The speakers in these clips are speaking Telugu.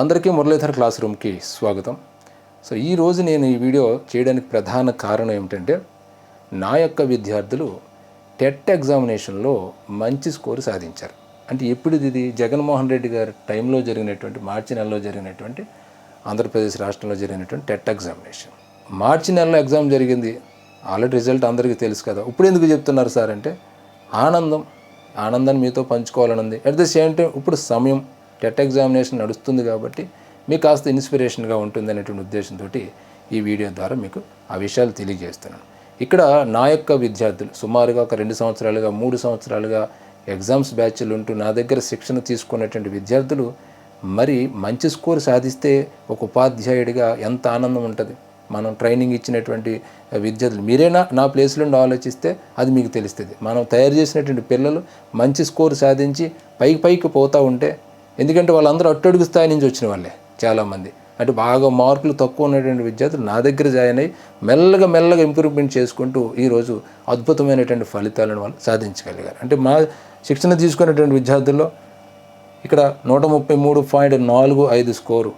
అందరికీ మురళీధర్ క్లాస్ రూమ్కి స్వాగతం. సో ఈరోజు నేను ఈ వీడియో చేయడానికి ప్రధాన కారణం ఏమిటంటే నా యొక్క విద్యార్థులు టెట్ ఎగ్జామినేషన్లో మంచి స్కోర్ సాధించారు. అంటే ఎప్పుడు ఇది? జగన్మోహన్ రెడ్డి గారి టైంలో జరిగినటువంటి మార్చి నెలలో జరిగినటువంటి ఆంధ్రప్రదేశ్ రాష్ట్రంలో జరిగినటువంటి టెట్ ఎగ్జామినేషన్. మార్చి నెలలో ఎగ్జామ్ జరిగింది. ఆల్రెడీ రిజల్ట్ అందరికీ తెలుసు కదా. ఇప్పుడు ఎందుకు చెప్తున్నారు సార్ అంటే ఆనందం. ఆనందాన్ని మీతో పంచుకోవాలని ఉంది. అట్ ద సేమ్ టైం ఇప్పుడు సమయం. టెట్ ఎగ్జామినేషన్ నడుస్తుంది కాబట్టి మీకు కాస్త ఇన్స్పిరేషన్గా ఉంటుంది అనేటువంటి ఉద్దేశంతో ఈ వీడియో ద్వారా మీకు ఆ విషయాలు తెలియజేస్తున్నాను. ఇక్కడ నా యొక్క విద్యార్థులు సుమారుగా ఒక రెండు సంవత్సరాలుగా మూడు సంవత్సరాలుగా ఎగ్జామ్స్ బ్యాచ్లు ఉంటూ నా దగ్గర శిక్షణ తీసుకున్నటువంటి విద్యార్థులు మరి మంచి స్కోర్ సాధిస్తే ఒక ఉపాధ్యాయుడిగా ఎంత ఆనందం ఉంటుంది? మనం ట్రైనింగ్ ఇచ్చినటువంటి విద్యార్థులు మీరేనా నా ప్లేస్లో ఆలోచిస్తే అది మీకు తెలుస్తుంది. మనం తయారు చేసినటువంటి పిల్లలు మంచి స్కోర్ సాధించి పైకి పైకి పోతూ ఉంటే ఎందుకంటే వాళ్ళందరూ అట్టడుగు స్థాయి నుంచి వచ్చిన వాళ్ళే చాలామంది. అంటే బాగా మార్కులు తక్కువ ఉన్నటువంటి విద్యార్థులు నా దగ్గర జాయిన్ అయ్యి మెల్లగా మెల్లగా ఇంప్రూవ్మెంట్ చేసుకుంటూ ఈరోజు అద్భుతమైనటువంటి ఫలితాలను వాళ్ళు సాధించగలిగారు. అంటే మా శిక్షణ తీసుకున్నటువంటి విద్యార్థుల్లో ఇక్కడ నూట ముప్పై మూడు పాయింట్ నాలుగు ఐదు స్కోరు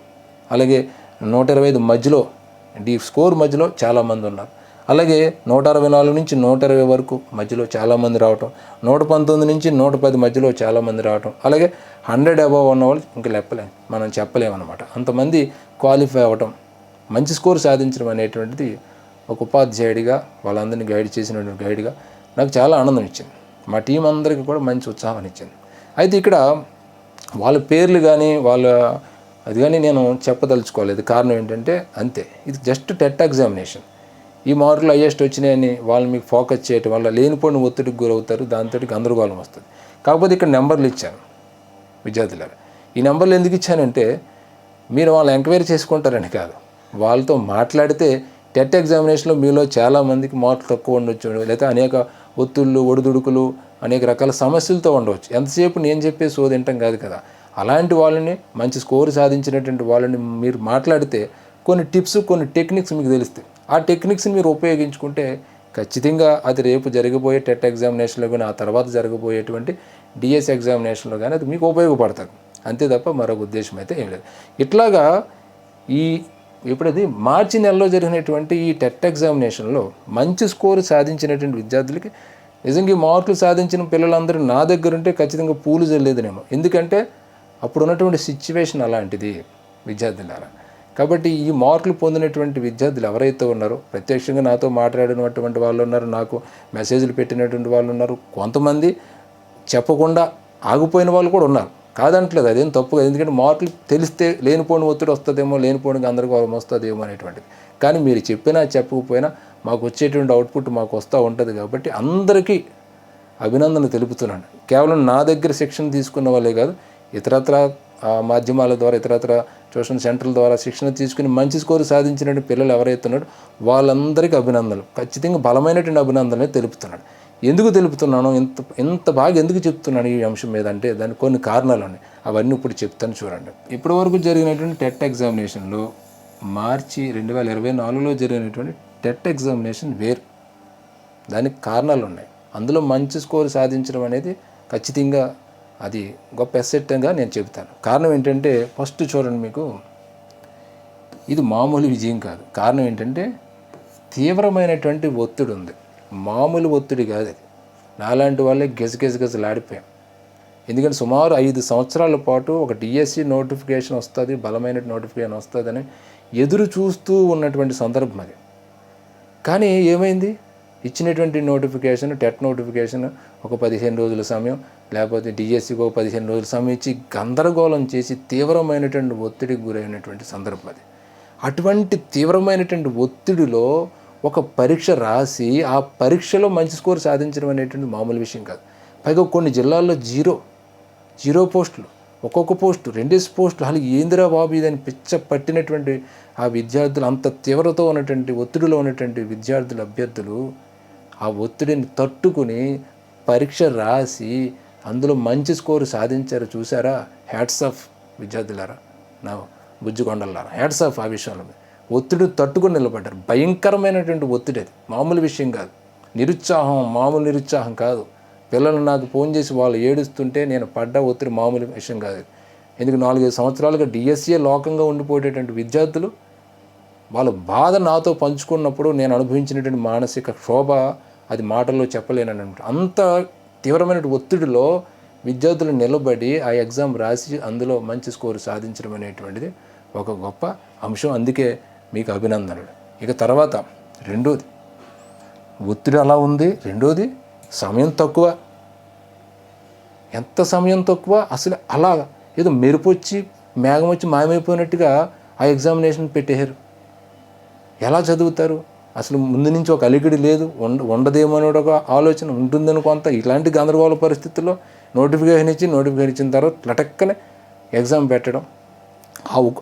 అలాగే నూట ఇరవై ఐదు మధ్యలో అంటే ఈ స్కోర్ మధ్యలో చాలామంది ఉన్నారు. అలాగే నూట అరవై నాలుగు నుంచి నూట ఇరవై వరకు మధ్యలో చాలామంది రావటం నూట పంతొమ్మిది నుంచి నూట పది మధ్యలో చాలామంది రావటం అలాగే హండ్రెడ్ అబవ్ ఉన్న వాళ్ళు ఇంకా లెప్పలేం మనం చెప్పలేమన్నమాట. అంతమంది క్వాలిఫై అవ్వటం మంచి స్కోర్ సాధించడం అనేటువంటిది ఒక ఉపాధ్యాయుడిగా వాళ్ళందరినీ గైడ్ చేసినటువంటి గైడ్గా నాకు చాలా ఆనందం ఇచ్చింది. మా టీం అందరికీ కూడా మంచి ఉత్సాహం ఇచ్చింది అయితే ఇక్కడ వాళ్ళ పేర్లు కానీ వాళ్ళ అది కానీ నేను చెప్పదలుచుకోలేదు. కారణం ఏంటంటే అంతే. ఇది జస్ట్ టెట్ ఎగ్జామినేషన్. ఈ మార్కులు హయ్యెస్ట్ వచ్చినాయని వాళ్ళు మీకు ఫోకస్ చేయటం వల్ల లేనిపోయిన ఒత్తిడికి గురవుతారు దాంతో గందరగోళం వస్తుంది. కాకపోతే ఇక్కడ నెంబర్లు ఇచ్చాను విద్యార్థులకు ఈ నెంబర్లు ఎందుకు ఇచ్చానంటే మీరు వాళ్ళు ఎంక్వైరీ చేసుకుంటారని కాదు. వాళ్ళతో మాట్లాడితే టెట్ ఎగ్జామినేషన్లో మీలో చాలామందికి మార్కులు తక్కువ ఉండొచ్చు లేదా అనేక ఒత్తిళ్ళు ఒడిదుడుకులు అనేక రకాల సమస్యలతో ఉండవచ్చు ఎంతసేపు నేను చెప్పే సో తింటాం కాదు కదా. అలాంటి వాళ్ళని మంచి స్కోర్ సాధించినటువంటి వాళ్ళని మీరు మాట్లాడితే కొన్ని టిప్స్ కొన్ని టెక్నిక్స్ మీకు తెలుస్తాయి. ఆ టెక్నిక్స్ని మీరు ఉపయోగించుకుంటే ఖచ్చితంగా అది రేపు జరగబోయే టెట్ ఎగ్జామినేషన్లో కానీ ఆ తర్వాత జరగబోయేటువంటి డిఎస్ ఎగ్జామినేషన్లో కానీ అది మీకు ఉపయోగపడుతుంది అంతే తప్ప మరొక ఉద్దేశం అయితే ఏం లేదు. ఇట్లాగా ఈ ఇప్పుడది మార్చి నెలలో జరిగినటువంటి ఈ టెట్ ఎగ్జామినేషన్లో మంచి స్కోర్ సాధించినటువంటి విద్యార్థులకి నిజంగా ఈ మార్కులు సాధించిన పిల్లలందరూ నా దగ్గర ఉంటే ఖచ్చితంగా పూలు చల్లేదనేమో ఎందుకంటే అప్పుడు ఉన్నటువంటి సిచ్యువేషన్ అలాంటిది విద్యార్థులారా. కాబట్టి ఈ మార్కులు పొందినటువంటి విద్యార్థులు ఎవరైతే ఉన్నారో ప్రత్యక్షంగా నాతో మాట్లాడినటువంటి వాళ్ళు ఉన్నారు నాకు మెసేజ్లు పెట్టినటువంటి వాళ్ళు ఉన్నారు కొంతమంది చెప్పకుండా ఆగిపోయిన వాళ్ళు కూడా ఉన్నారు. కాదంటలేదు అదేం తప్పు కాదు. ఎందుకంటే మార్కులు తెలిస్తే లేనిపోని ఒత్తిడి వస్తుందేమో లేనిపోని గందరగోళం వస్తుందేమో అనేటువంటిది. కానీ మీరు చెప్పినా చెప్పకపోయినా మాకు వచ్చేటువంటి అవుట్పుట్ మాకు వస్తూ ఉంటుంది కాబట్టి అందరికీ అభినందన తెలుపుతున్నాను. కేవలం నా దగ్గర శిక్షణ తీసుకున్న వాళ్ళే కాదు ఇతరత్ర మాధ్యమాల ద్వారా ఇతరత్ర ట్యూషన్ సెంటర్ల ద్వారా శిక్షణ తీసుకుని మంచి స్కోరు సాధించినటువంటి పిల్లలు ఎవరైతున్నారో వాళ్ళందరికీ అభినందనలు. ఖచ్చితంగా బలమైనటువంటి అభినందనలు తెలుపుతున్నాడు. ఎందుకు తెలుపుతున్నాను ఇంత ఇంత బాగా ఎందుకు చెప్తున్నాను ఈ అంశం మీద అంటే దానికి కొన్ని కారణాలు ఉన్నాయి. అవన్నీ ఇప్పుడు చెప్తాను చూడండి. ఇప్పటి వరకు జరిగినటువంటి టెట్ ఎగ్జామినేషన్లో మార్చి రెండు వేల ఇరవై నాలుగులో జరిగినటువంటి టెట్ ఎగ్జామినేషన్ వేరు. దానికి కారణాలు ఉన్నాయి. అందులో మంచి స్కోర్ సాధించడం అనేది ఖచ్చితంగా అది గొప్ప ఎస్సెట్గా నేను చెబుతాను. కారణం ఏంటంటే ఫస్ట్ చూడండి మీకు ఇది మామూలు విజయం కాదు. కారణం ఏంటంటే తీవ్రమైనటువంటి ఒత్తిడి ఉంది. మామూలు ఒత్తిడి కాదు అది. నాలాంటి వాళ్ళే గెజగెజగజలాడిపోయాం ఎందుకంటే సుమారు ఐదు సంవత్సరాల పాటు ఒక డిఎస్సి నోటిఫికేషన్ వస్తుంది బలమైన నోటిఫికేషన్ వస్తుందని ఎదురు చూస్తూ ఉన్నటువంటి సందర్భం అది. కానీ ఏమైంది? ఇచ్చినటువంటి నోటిఫికేషన్ టెట్ నోటిఫికేషన్ ఒక పదిహేను రోజుల సమయం లేకపోతే డిఎస్సికి ఒక పదిహేను రోజులు సమయం ఇచ్చి గందరగోళం చేసి తీవ్రమైనటువంటి ఒత్తిడికి గురైనటువంటి సందర్భం అది. అటువంటి తీవ్రమైనటువంటి ఒత్తిడిలో ఒక పరీక్ష రాసి ఆ పరీక్షలో మంచి స్కోర్ సాధించడం అనేటువంటి మామూలు విషయం కాదు. పైగా కొన్ని జిల్లాల్లో జీరో జీరో పోస్టులు ఒక్కొక్క పోస్టు రెండేసి పోస్టులు అసలు ఏందిరా బాబు ఇదని పిచ్చ పట్టినటువంటి ఆ విద్యార్థులు అంత తీవ్రత ఉన్నటువంటి ఒత్తిడిలో ఉన్నటువంటి విద్యార్థులు అభ్యర్థులు ఆ ఒత్తిడిని తట్టుకుని పరీక్ష రాసి అందులో మంచి స్కోరు సాధించారు చూసారా? హ్యాట్స్ ఆఫ్ విద్యార్థులారా. నా బుజ్జికొండలారా హ్యాట్స్ ఆఫ్ ఆ విషయంలో. ఒత్తిడి తట్టుకుని నిలబడ్డారు. భయంకరమైనటువంటి ఒత్తిడి అది. మామూలు విషయం కాదు. నిరుత్సాహం మామూలు నిరుత్సాహం కాదు. పిల్లలు నాకు ఫోన్ చేసి వాళ్ళు ఏడుస్తుంటే నేను పడ్డ ఒత్తిడి మామూలు విషయం కాదు. ఎందుకు నాలుగైదు సంవత్సరాలుగా డిఎస్సీ లోకంగా ఉండిపోయేటటువంటి విద్యార్థులు వాళ్ళ బాధ నాతో పంచుకున్నప్పుడు నేను అనుభవించినటువంటి మానసిక క్షోభ అది మాటల్లో చెప్పలేనని అంత తీవ్రమైన ఒత్తిడిలో విద్యార్థులు నిలబడి ఆ ఎగ్జామ్ రాసి అందులో మంచి స్కోర్ సాధించడం అనేటువంటిది ఒక గొప్ప అంశం. అందుకే మీకు అభినందనలు. ఇక తర్వాత రెండోది ఒత్తిడి అలా ఉంది. రెండోది సమయం తక్కువ. ఎంత సమయం తక్కువ? అసలు అలా ఏదో మెరుపు వచ్చి మేఘం వచ్చి మాయమైపోయినట్టుగా ఆ ఎగ్జామినేషన్ పెట్టేశారు. ఎలా చదువుతారు? అసలు ముందు నుంచి ఒక అలికిడి లేదు. ఉండ ఉండదేమో అనే ఒక ఆలోచన ఉంటుందని కొంత ఇలాంటి గందరగోళ పరిస్థితుల్లో నోటిఫికేషన్ ఇచ్చి నోటిఫికేషన్ ఇచ్చిన తర్వాత లటక్కనే ఎగ్జామ్ పెట్టడం.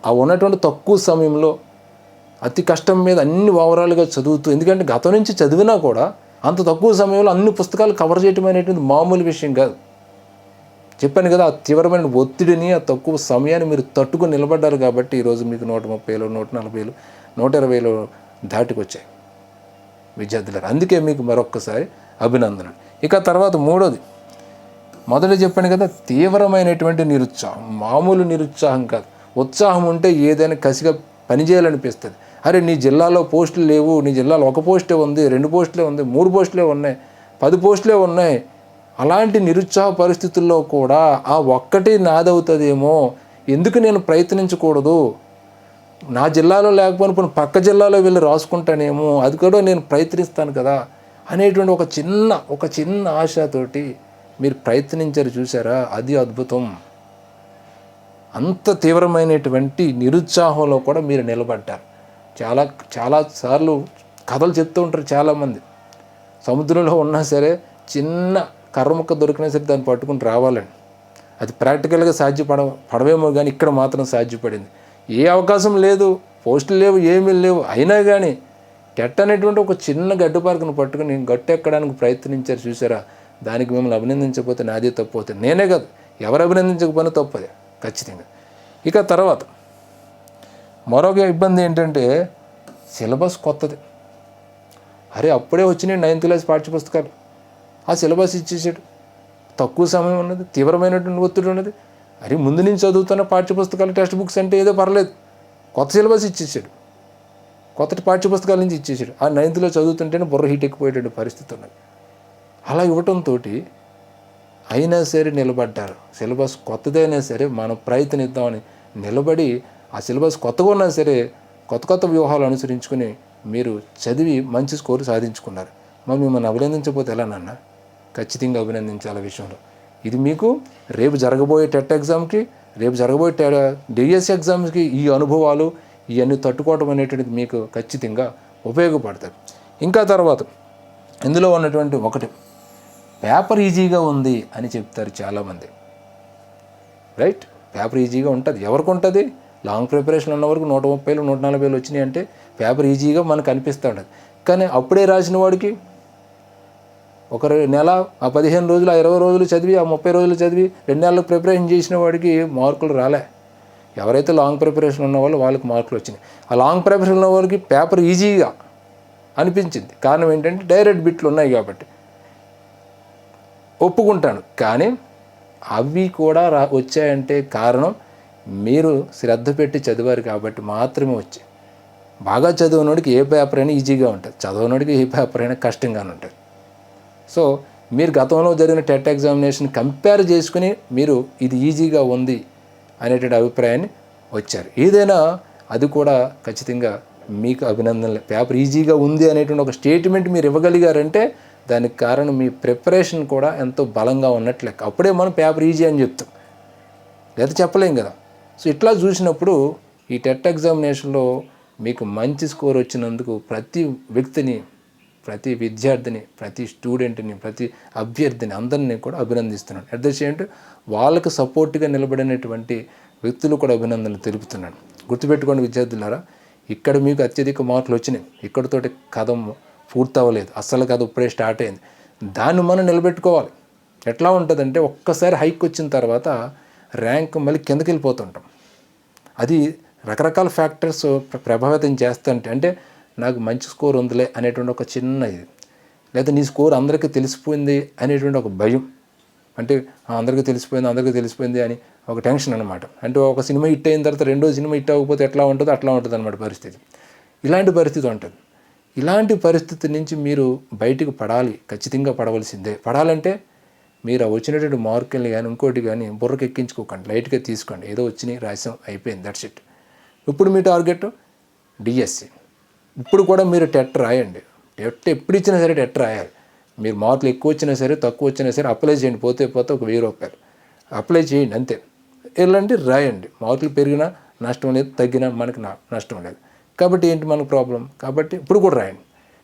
ఆ ఉన్నటువంటి తక్కువ సమయంలో అతి కష్టం మీద అన్ని ఓవరాల్గా చదువుతూ ఎందుకంటే గతం నుంచి చదివినా కూడా అంత తక్కువ సమయంలో అన్ని పుస్తకాలు కవర్ చేయటం అనేటువంటి మామూలు విషయం కాదు. చెప్పాను కదా ఆ తీవ్రమైన ఒత్తిడిని ఆ తక్కువ సమయాన్ని మీరు తట్టుకుని నిలబడ్డారు కాబట్టి ఈరోజు మీకు నూట ముప్పైలో నూట నలభైలు నూట ఇరవైలో దాటికి వచ్చాయి విద్యార్థులారు అందుకే మీకు మరొక్కసారి అభినందనలు. ఇక తర్వాత మూడోది. మొదట చెప్పాను కదా తీవ్రమైనటువంటి నిరుత్సాహం. మామూలు నిరుత్సాహం కాదు. ఉత్సాహం ఉంటే ఏదైనా కసిగా పనిచేయాలనిపిస్తుంది అరే నీ జిల్లాలో పోస్టులు లేవు. నీ జిల్లాలో ఒక పోస్టే ఉంది రెండు పోస్టులే ఉంది మూడు పోస్టులే ఉన్నాయి పది పోస్టులే ఉన్నాయి. అలాంటి నిరుత్సాహ పరిస్థితుల్లో కూడా ఆ ఒక్కటి నాదవుతుందేమో. ఎందుకు నేను ప్రయత్నించకూడదు? నా జిల్లాలో లేకపోయినా పక్క జిల్లాలో వెళ్ళి రాసుకుంటానేమో అది కూడా నేను ప్రయత్నిస్తాను కదా అనేటువంటి ఒక చిన్న ఒక చిన్న ఆశతోటి మీరు ప్రయత్నించారు చూసారా? అది అద్భుతం. అంత తీవ్రమైనటువంటి నిరుత్సాహంలో కూడా మీరు నిలబడ్డారు. చాలా చాలా సార్లు కథలు చెప్తూ ఉంటారు చాలామంది. సముద్రంలో ఉన్నా సరే చిన్న కర్రముక్క దొరికినా సరే దాన్ని పట్టుకుని రావాలండి. అది ప్రాక్టికల్గా సాధ్యపడ పడవేమో కానీ ఇక్కడ మాత్రం సాధ్యపడింది. ఏ అవకాశం లేదు పోస్టులు లేవు ఏమీ లేవు. అయినా కానీ టెట్ అనేటువంటి ఒక చిన్న గడ్డు పార్కును పట్టుకుని గట్టు ఎక్కడానికి ప్రయత్నించారు చూసారా? దానికి మిమ్మల్ని అభినందించకపోతే నాదే తప్పు అవుతుంది. నేనే కాదు ఎవరు అభినందించకపోయినా తప్పదే ఖచ్చితంగా. ఇక తర్వాత మరొక ఇబ్బంది ఏంటంటే సిలబస్ కొత్తది. అరే అప్పుడే వచ్చినాయి నైన్త్ క్లాస్ పాఠ్యపుస్తకాలు. ఆ సిలబస్ ఇచ్చేసాడు. తక్కువ సమయం ఉన్నది తీవ్రమైనటువంటి ఒత్తిడి ఉన్నది. అరే ముందు నుంచి చదువుతున్న పాఠ్యపుస్తకాలు టెక్స్ట్ బుక్స్ అంటే ఏదో పర్లేదు. కొత్త సిలబస్ ఇచ్చేసాడు. కొత్త పాఠ్యపుస్తకాల నుంచి ఇచ్చేసాడు. ఆ నైన్త్లో చదువుతుంటేనే బుర్ర హీట్ ఎక్కిపోయేటువంటి పరిస్థితి ఉన్నది. అలా ఇవ్వటంతో అయినా సరే నిలబడ్డారు. సిలబస్ కొత్తదైనా సరే మనం ప్రయత్నిద్దామని నిలబడి ఆ సిలబస్ కొత్తగా ఉన్నా సరే కొత్త కొత్త వ్యూహాలు అనుసరించుకుని మీరు చదివి మంచి స్కోరు సాధించుకున్నారు. మరి మిమ్మల్ని అభినందించకపోతే ఎలా నాన్న? ఖచ్చితంగా అభినందించాలి ఆ విషయంలో. ఇది మీకు రేపు జరగబోయే టెట్ ఎగ్జామ్కి రేపు జరగబోయే డిఎస్ ఎగ్జామ్స్కి ఈ అనుభవాలు ఇవన్నీ తట్టుకోవడం అనేటువంటిది మీకు ఖచ్చితంగా ఉపయోగపడతాయి. ఇంకా తర్వాత ఇందులో ఉన్నటువంటి ఒకటి పేపర్ ఈజీగా ఉంది అని చెప్తారు చాలామంది. రైట్? పేపర్ ఈజీగా ఉంటుంది. ఎవరికి ఉంటుంది? లాంగ్ ప్రిపరేషన్ ఉన్న వరకు నూట ముప్పైలు నూట నలభైలు వచ్చినాయి అంటే పేపర్ ఈజీగా మనకు అనిపిస్తూ ఉంటుంది. కానీ అప్పుడే రాసిన వాడికి ఒక నెల ఆ పదిహేను రోజులు ఆ ఇరవై రోజులు చదివి ఆ ముప్పై రోజులు చదివి రెండు నెలలు ప్రిపరేషన్ చేసిన వాడికి మార్కులు రాలే. ఎవరైతే లాంగ్ ప్రిపరేషన్ ఉన్న వాళ్ళు వాళ్ళకి మార్కులు వచ్చినాయి. ఆ లాంగ్ ప్రిపరేషన్ ఉన్న వాళ్ళకి పేపర్ ఈజీగా అనిపించింది. కారణం ఏంటంటే డైరెక్ట్ బిట్లు ఉన్నాయి కాబట్టి. ఒప్పుకుంటాను కానీ అవి కూడా రా వచ్చాయంటే కారణం మీరు శ్రద్ధ పెట్టి చదివారు కాబట్టి మాత్రమే వచ్చాయి. బాగా చదివినోడికి ఏ పేపర్ అయినా ఈజీగా ఉంటుంది. చదవనోడికి ఏ పేపర్ అయినా కష్టంగానే ఉంటుంది. సో మీరు గతంలో జరిగిన టెట్ ఎగ్జామినేషన్ కంపేర్ చేసుకుని మీరు ఇది ఈజీగా ఉంది అనేటువంటి అభిప్రాయాన్ని వచ్చారు. ఏదైనా అది కూడా ఖచ్చితంగా మీకు అభినందనలే. పేపర్ ఈజీగా ఉంది అనేటువంటి ఒక స్టేట్మెంట్ మీరు ఇవ్వగలిగారంటే దానికి కారణం మీ ప్రిపరేషన్ కూడా ఎంతో బలంగా ఉన్నట్లు లెక్క. అప్పుడే మనం పేపర్ ఈజీ అని చెప్తాం. లేదా చెప్పలేం కదా. సో ఇట్లా చూసినప్పుడు ఈ టెట్ ఎగ్జామినేషన్లో మీకు మంచి స్కోర్ వచ్చినందుకు ప్రతి వ్యక్తిని ప్రతి విద్యార్థిని ప్రతి స్టూడెంట్ని ప్రతి అభ్యర్థిని అందరినీ కూడా అభినందిస్తున్నాను. అట్ ద సేమ్ వాళ్ళకు సపోర్ట్గా నిలబడినటువంటి వ్యక్తులు కూడా అభినందనలు తెలుపుతున్నాను. గుర్తుపెట్టుకోండి విద్యార్థులారా ఇక్కడ మీకు అత్యధిక మార్కులు వచ్చినాయి. ఇక్కడతోటి కథ పూర్తవ్వలేదు. అస్సలు కథ ఇప్పుడే స్టార్ట్ అయింది. దాన్ని మనం నిలబెట్టుకోవాలి. ఎట్లా ఉంటుందంటే ఒక్కసారి హైక్ వచ్చిన తర్వాత ర్యాంక్ మళ్ళీ కిందకి వెళ్ళిపోతుంటాం అది రకరకాల ఫ్యాక్టర్స్ ప్రభావితం చేస్తుంటే అంటే నాకు మంచి స్కోర్ ఉందిలే అనేటువంటి ఒక చిన్న ఇది. లేదా నీ స్కోర్ అందరికీ తెలిసిపోయింది అనేటువంటి ఒక భయం. అంటే అందరికీ తెలిసిపోయింది అందరికీ తెలిసిపోయింది అని ఒక టెన్షన్ అనమాట అంటే ఒక సినిమా హిట్ అయిన తర్వాత రెండో సినిమా హిట్ అవ్వకపోతే ఎట్లా ఉంటుందో అట్లా ఉంటుంది అనమాట పరిస్థితి. ఇలాంటి పరిస్థితి ఉంటుంది. ఇలాంటి పరిస్థితి నుంచి మీరు బయటికి పడాలి ఖచ్చితంగా పడవలసిందే. పడాలంటే మీరు వచ్చినటువంటి మార్కుల్ని కానీ ఇంకోటి కానీ బుర్రకు ఎక్కించుకోకండి లైట్గా తీసుకోండి. ఏదో వచ్చినాయి రాసాం అయిపోయింది. దట్స్ ఇట్ ఇప్పుడు మీ టార్గెట్? డిఎస్సి. ఇప్పుడు కూడా మీరు టెట్ రాయండి. టెట్ ఎప్పుడు ఇచ్చినా సరే టెట్ రాయాలి. మీరు మార్కులు ఎక్కువ వచ్చినా సరే తక్కువ వచ్చినా సరే అప్లై చేయండి. పోతే పోతే ఒక వెయ్యి రూపాయలు. అప్లై చేయండి అంతే. ఎలాంటి రాయండి. మార్కులు పెరిగినా నష్టం లేదు తగ్గినా మనకి నష్టం లేదు. కాబట్టి ఏంటి మనకు ప్రాబ్లం? కాబట్టి ఇప్పుడు కూడా రాయండి.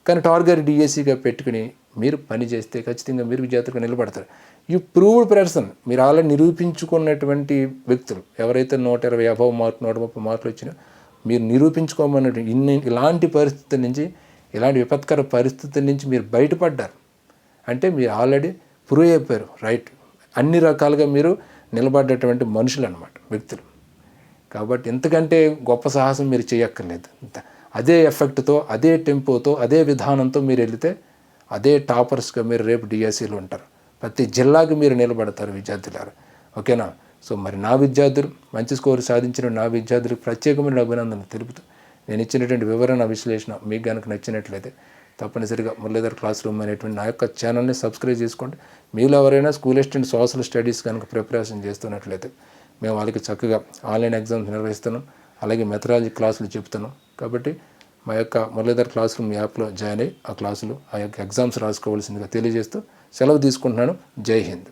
కానీ టార్గెట్ డిఎస్సిగా పెట్టుకుని మీరు పని చేస్తే ఖచ్చితంగా మీరు విజేతగా నిలబడతారు. ఈ ప్రూవ్డ్ పర్సన్. మీరు ఆల్రెడీ నిరూపించుకున్నటువంటి వ్యక్తులు. ఎవరైతే నూట ఇరవై యాభై మార్కు నూట ముప్పై మార్కులు వచ్చినా మీరు నిరూపించుకోమన్నట్టు ఇన్ని ఇలాంటి పరిస్థితి నుంచి ఇలాంటి విపత్కర పరిస్థితి నుంచి మీరు బయటపడ్డారు. అంటే మీరు ఆల్రెడీ ప్రూవ్ అయిపోయారు రైట్. అన్ని రకాలుగా మీరు నిలబడ్డటువంటి మనుషులు అనమాట వ్యక్తులు. కాబట్టి ఎంతకంటే గొప్ప సాహసం మీరు చేయక్కర్లేదు. అదే ఎఫెక్ట్తో అదే టెంపోతో అదే విధానంతో మీరు వెళితే అదే టాపర్స్గా మీరు రేపు డిఎస్సీలు ఉంటారు. ప్రతి జిల్లాకు మీరు నిలబడతారు విద్యార్థులారు. ఓకేనా? సో మరి నా విద్యార్థులు మంచి స్కోర్ సాధించిన నా విద్యార్థులకు ప్రత్యేకమైన అభినందనలు తెలుపుతూ నేను ఇచ్చినటువంటి వివరణ విశ్లేషణ మీకు కనుక నచ్చినట్లయితే తప్పనిసరిగా మురళీధర్ క్లాస్ రూమ్ అనేటువంటి నా యొక్క ఛానల్ని సబ్స్క్రైబ్ చేసుకోండి. మీలో ఎవరైనా స్కూల్ అండ్ సోషల్ స్టడీస్ కనుక ప్రిపరేషన్ చేస్తున్నట్లయితే మేము వాళ్ళకి చక్కగా ఆన్లైన్ ఎగ్జామ్స్ నిర్వహిస్తున్నాం. అలాగే మెథడాలజీ క్లాసులు చెప్తున్నాం. కాబట్టి మా యొక్క మురళీధర్ క్లాస్ రూమ్ యాప్లో జాయిన్ అయ్యి ఆ క్లాసులు ఆ యొక్క ఎగ్జామ్స్ రాసుకోవాల్సిందిగా తెలియజేస్తూ సెలవు తీసుకుంటున్నాను. జై హింద్.